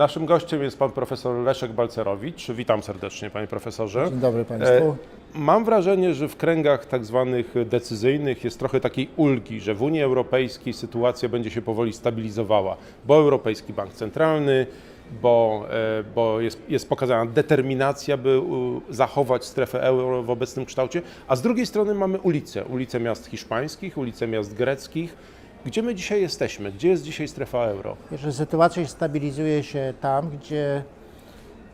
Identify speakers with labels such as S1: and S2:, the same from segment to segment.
S1: Naszym gościem jest pan profesor Leszek Balcerowicz. Witam serdecznie, panie profesorze.
S2: Dzień dobry Państwu.
S1: Mam wrażenie, że w kręgach tak zwanych decyzyjnych jest trochę takiej ulgi, że w Unii Europejskiej sytuacja będzie się powoli stabilizowała, bo Europejski Bank Centralny, bo, e, bo jest, jest pokazana determinacja, by zachować strefę euro w obecnym kształcie, a z drugiej strony mamy ulice, ulice miast hiszpańskich, ulice miast greckich. Gdzie my dzisiaj jesteśmy? Gdzie jest dzisiaj strefa euro?
S2: Że sytuacja stabilizuje się tam, gdzie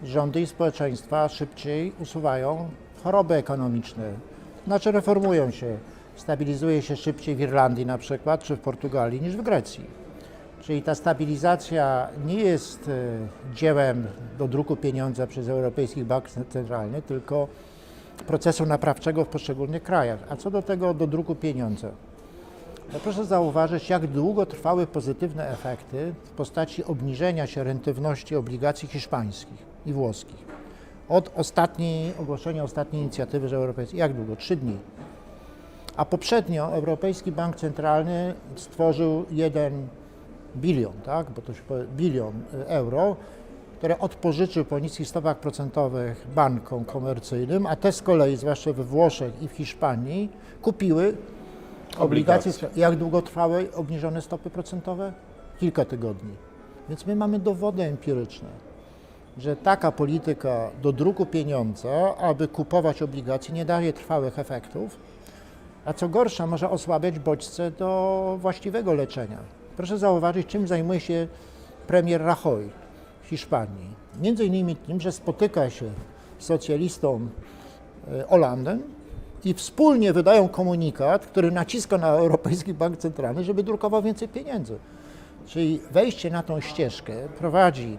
S2: rządy i społeczeństwa szybciej usuwają choroby ekonomiczne, znaczy reformują się. Stabilizuje się szybciej w Irlandii na przykład, czy w Portugalii niż w Grecji. Czyli ta stabilizacja nie jest e, dziełem do druku pieniądza przez Europejski Bank Centralny, tylko procesu naprawczego w poszczególnych krajach. A co do tego do druku pieniądza? Proszę zauważyć, jak długo trwały pozytywne efekty w postaci obniżenia się rentowności obligacji hiszpańskich i włoskich. Od ostatniej, ogłoszenia ostatniej inicjatywy że europejskiej. Jak długo? Trzy dni. A poprzednio Europejski Bank Centralny stworzył jeden bilion, tak, bo to się powie, bilion y, euro, które odpożyczył po niskich stopach procentowych bankom komercyjnym, a te z kolei, zwłaszcza we Włoszech i w Hiszpanii, kupiły obligacje.
S1: Obligacje.
S2: Jak długo trwały obniżone stopy procentowe? Kilka tygodni. Więc my mamy dowody empiryczne, że taka polityka do druku pieniądza, aby kupować obligacje, nie daje trwałych efektów, a co gorsza, może osłabiać bodźce do właściwego leczenia. Proszę zauważyć, czym zajmuje się premier Rajoy w Hiszpanii. Między innymi tym, że spotyka się z socjalistą e, Hollandem i wspólnie wydają komunikat, który naciska na Europejski Bank Centralny, żeby drukował więcej pieniędzy. Czyli wejście na tą ścieżkę prowadzi,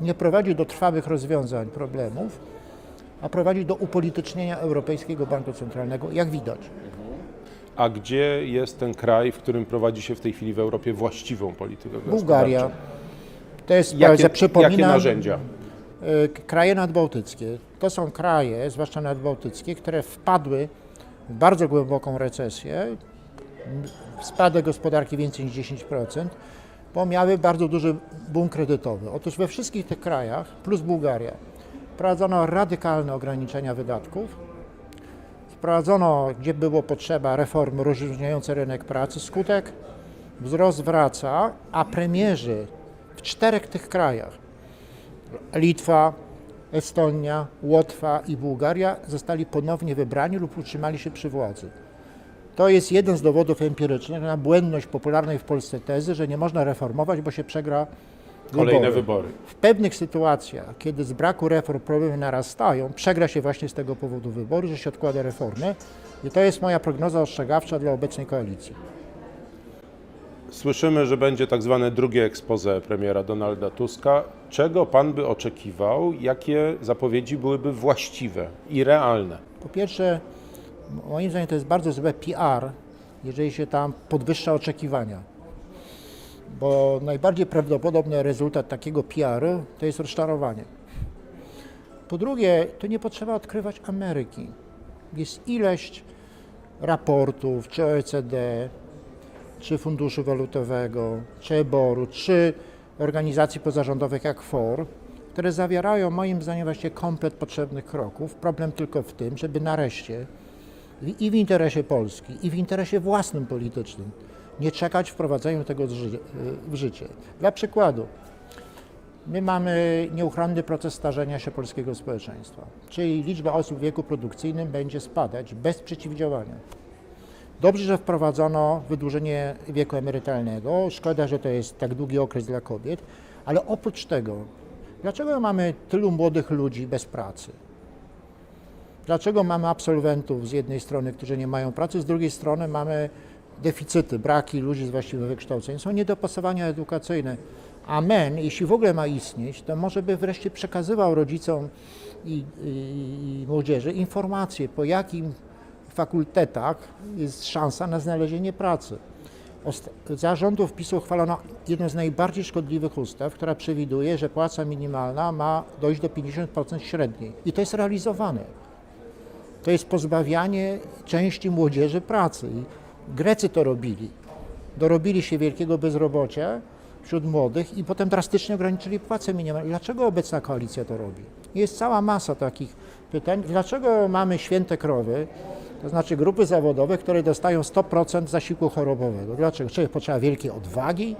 S2: nie prowadzi do trwałych rozwiązań problemów, a prowadzi do upolitycznienia Europejskiego Banku Centralnego, jak widać.
S1: A gdzie jest ten kraj, w którym prowadzi się w tej chwili w Europie właściwą politykę
S2: Bułgaria.
S1: gospodarczą?
S2: To jest,
S1: Jakie,
S2: przypominam,
S1: jakie narzędzia?
S2: Y, kraje nadbałtyckie. To są kraje, zwłaszcza nadbałtyckie, które wpadły w bardzo głęboką recesję, spadek gospodarki więcej niż 10%, bo miały bardzo duży boom kredytowy. Otóż we wszystkich tych krajach, plus Bułgaria, wprowadzono radykalne ograniczenia wydatków, wprowadzono, gdzie było potrzeba, reformy rozróżniające rynek pracy. Skutek wzrost wraca, a premierzy w czterech tych krajach Litwa, Estonia, Łotwa i Bułgaria zostali ponownie wybrani lub utrzymali się przy władzy. To jest jeden z dowodów empirycznych na błędność popularnej w Polsce tezy, że nie można reformować, bo się przegra
S1: Kolejne wybory.
S2: w pewnych sytuacjach, kiedy z braku reform problemy narastają, przegra się właśnie z tego powodu wybory, że się odkłada reformy. I to jest moja prognoza ostrzegawcza dla obecnej koalicji.
S1: Słyszymy, że będzie tak zwane drugie expose premiera Donalda Tuska. Czego pan by oczekiwał? Jakie zapowiedzi byłyby właściwe i realne?
S2: Po pierwsze, moim zdaniem to jest bardzo złe PR, jeżeli się tam podwyższa oczekiwania. Bo najbardziej prawdopodobny rezultat takiego PR-u to jest rozczarowanie. Po drugie, to nie potrzeba odkrywać Ameryki. Jest ileś raportów, czy OECD, czy Funduszu Walutowego, czy EBOR-u, czy organizacji pozarządowych jak FOR, które zawierają moim zdaniem właśnie komplet potrzebnych kroków. Problem tylko w tym, żeby nareszcie i w interesie Polski, i w interesie własnym politycznym nie czekać wprowadzeniu tego w życie. Dla przykładu, my mamy nieuchronny proces starzenia się polskiego społeczeństwa, czyli liczba osób w wieku produkcyjnym będzie spadać bez przeciwdziałania. Dobrze, że wprowadzono wydłużenie wieku emerytalnego. Szkoda, że to jest tak długi okres dla kobiet, ale oprócz tego, dlaczego mamy tylu młodych ludzi bez pracy? Dlaczego mamy absolwentów z jednej strony, którzy nie mają pracy, z drugiej strony mamy deficyty, braki ludzi z właściwym wykształceniem? Są niedopasowania edukacyjne. A MEN, jeśli w ogóle ma istnieć, to może by wreszcie przekazywał rodzicom i, i, i młodzieży informacje, po jakim fakultetach jest szansa na znalezienie pracy. Osta- Za rządów PiSu uchwalono jedną z najbardziej szkodliwych ustaw, która przewiduje, że płaca minimalna ma dojść do 50% średniej. I to jest realizowane. To jest pozbawianie części młodzieży pracy. Grecy to robili. Dorobili się wielkiego bezrobocia wśród młodych i potem drastycznie ograniczyli płacę minimalną. Dlaczego obecna koalicja to robi? Jest cała masa takich pytań. Dlaczego mamy święte krowy, to znaczy grupy zawodowe, które dostają 100% zasiłku chorobowego? Dlaczego? Czy potrzeba wielkiej odwagi,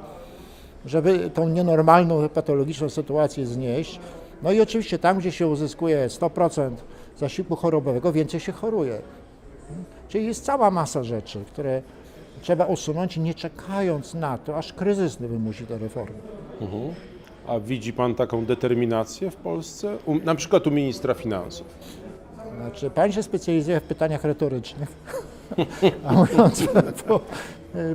S2: żeby tą nienormalną, patologiczną sytuację znieść? No i oczywiście tam, gdzie się uzyskuje 100% zasiłku chorobowego, więcej się choruje. Czyli jest cała masa rzeczy, które trzeba usunąć, nie czekając na to, aż kryzys wymusi te reformy.
S1: A widzi pan taką determinację w Polsce? U, na przykład u ministra finansów.
S2: Znaczy, pan się specjalizuje w pytaniach retorycznych, a mówiąc po,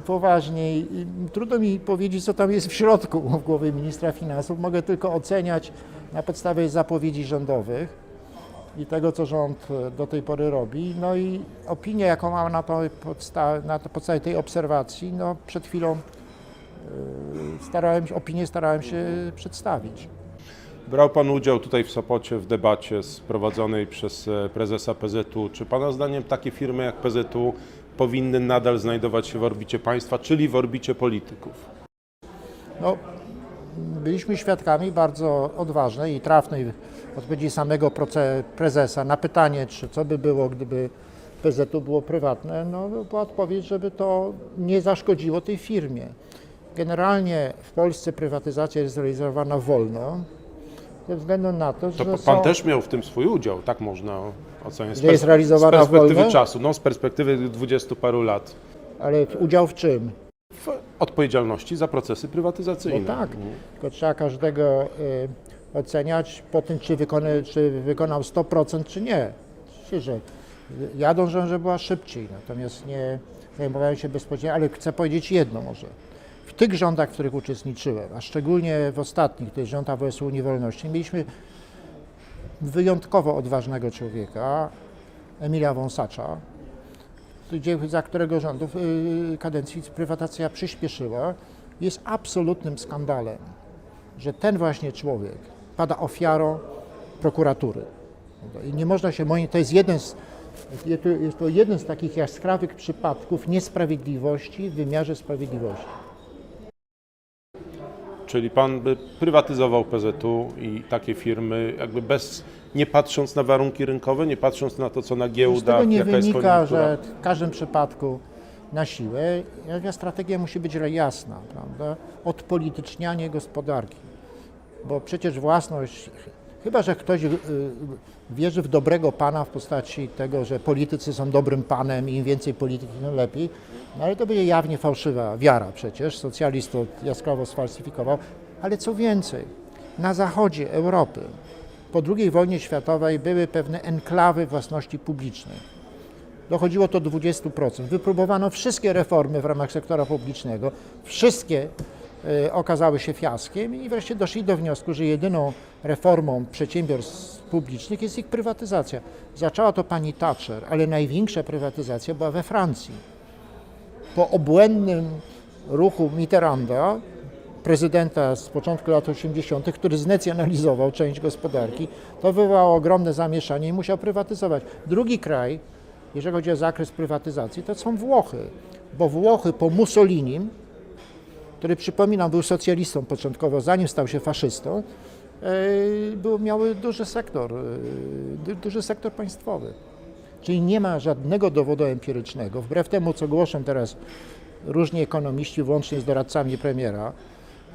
S2: poważniej, trudno mi powiedzieć, co tam jest w środku w głowie ministra finansów. Mogę tylko oceniać na podstawie zapowiedzi rządowych i tego, co rząd do tej pory robi. No i opinię, jaką mam na, to podsta- na to podstawie tej obserwacji, no przed chwilą yy, starałem się, opinię starałem się przedstawić.
S1: Brał pan udział tutaj w Sopocie w debacie prowadzonej przez e, prezesa PZU. Czy pana zdaniem takie firmy jak PZU powinny nadal znajdować się w orbicie państwa, czyli w orbicie polityków?
S2: No, byliśmy świadkami bardzo odważnej i trafnej odpowiedzi samego prezesa na pytanie, czy co by było, gdyby PZU było prywatne, no była odpowiedź, żeby to nie zaszkodziło tej firmie. Generalnie w Polsce prywatyzacja jest realizowana wolno, ze względu na to,
S1: To
S2: że
S1: pan
S2: są,
S1: też miał w tym swój udział, tak można oceniać. Z
S2: Że jest realizowana
S1: Z perspektywy
S2: wolno?
S1: czasu, no z perspektywy dwudziestu paru lat.
S2: ale udział w czym?
S1: Odpowiedzialności za procesy prywatyzacyjne.
S2: No tak, tylko trzeba każdego y, oceniać po tym, czy, wykona, czy wykonał 100%, czy nie. Że ja dążę, żeby była szybciej, natomiast nie zajmowałem się bezpośrednio, ale chcę powiedzieć jedno może. W tych rządach, w których uczestniczyłem, a szczególnie w ostatnich, to jest rząd AWS Unii Wolności, mieliśmy wyjątkowo odważnego człowieka, Emilia Wąsacza, za którego rządów y, kadencji prywatyzacja przyspieszyła, jest absolutnym skandalem, że ten właśnie człowiek pada ofiarą prokuratury. I nie można się, moim- to jest jeden z, jest to jeden z takich jaskrawych przypadków niesprawiedliwości w wymiarze sprawiedliwości.
S1: Czyli pan by prywatyzował PZU i takie firmy, jakby bez, nie patrząc na warunki rynkowe, nie patrząc na to, co na
S2: Z
S1: giełdach,
S2: tego nie
S1: jaka
S2: wynika, że w każdym przypadku na siłę. Strategia musi być jasna, prawda? Odpolitycznianie gospodarki. Bo przecież własność, chyba że ktoś y, wierzy w dobrego pana w postaci tego, że politycy są dobrym panem i im więcej polityki, tym lepiej, no ale to będzie jawnie fałszywa wiara przecież. Socjalist to jaskrawo sfalsyfikował. Ale co więcej, na zachodzie Europy po II wojnie światowej były pewne enklawy własności publicznej. Dochodziło to do 20%. Wypróbowano wszystkie reformy w ramach sektora publicznego. Wszystkie e, okazały się fiaskiem i wreszcie doszli do wniosku, że jedyną reformą przedsiębiorstw publicznych jest ich prywatyzacja. Zaczęła to pani Thatcher, ale największa prywatyzacja była we Francji. Po obłędnym ruchu Mitterranda, prezydenta z początku lat 80., który znacjonalizował część gospodarki, to wywołało ogromne zamieszanie i musiał prywatyzować. Drugi kraj, jeżeli chodzi o zakres prywatyzacji, to są Włochy, bo Włochy po Mussolinim, który przypominam był socjalistą początkowo, zanim stał się faszystą, e, był, miały duży sektor, e, du- duży sektor państwowy. Czyli nie ma żadnego dowodu empirycznego, wbrew temu, co głoszą teraz różni ekonomiści, włącznie z doradcami premiera,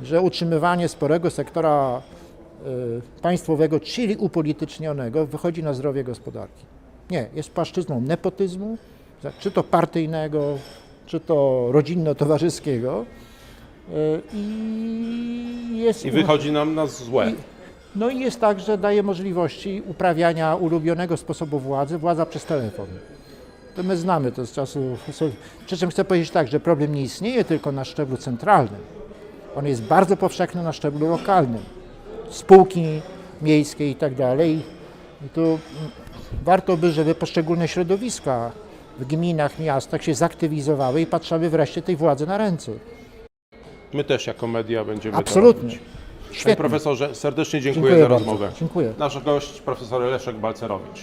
S2: że utrzymywanie sporego sektora y, państwowego, czyli upolitycznionego, wychodzi na zdrowie gospodarki. Nie, jest płaszczyzną nepotyzmu, czy to partyjnego, czy to rodzinno-towarzyskiego y, i jest...
S1: I wychodzi nam na złe.
S2: I- No i jest tak, że daje możliwości uprawiania ulubionego sposobu władzy, władza przez telefon. To my znamy to z czasów. Przy czym chcę powiedzieć tak, że problem nie istnieje tylko na szczeblu centralnym. On jest bardzo powszechny na szczeblu lokalnym. Spółki miejskie i tak dalej. I tu warto by, żeby poszczególne środowiska w gminach, miastach się zaktywizowały i patrzyły wreszcie tej władzy na ręce.
S1: My też jako media będziemy
S2: Absolutnie.
S1: to robić. Panie
S2: Świetnie.
S1: profesorze, serdecznie dziękuję,
S2: Dziękuję
S1: za
S2: bardzo.
S1: rozmowę.
S2: Dziękuję.
S1: Nasz gość, profesor Leszek Balcerowicz.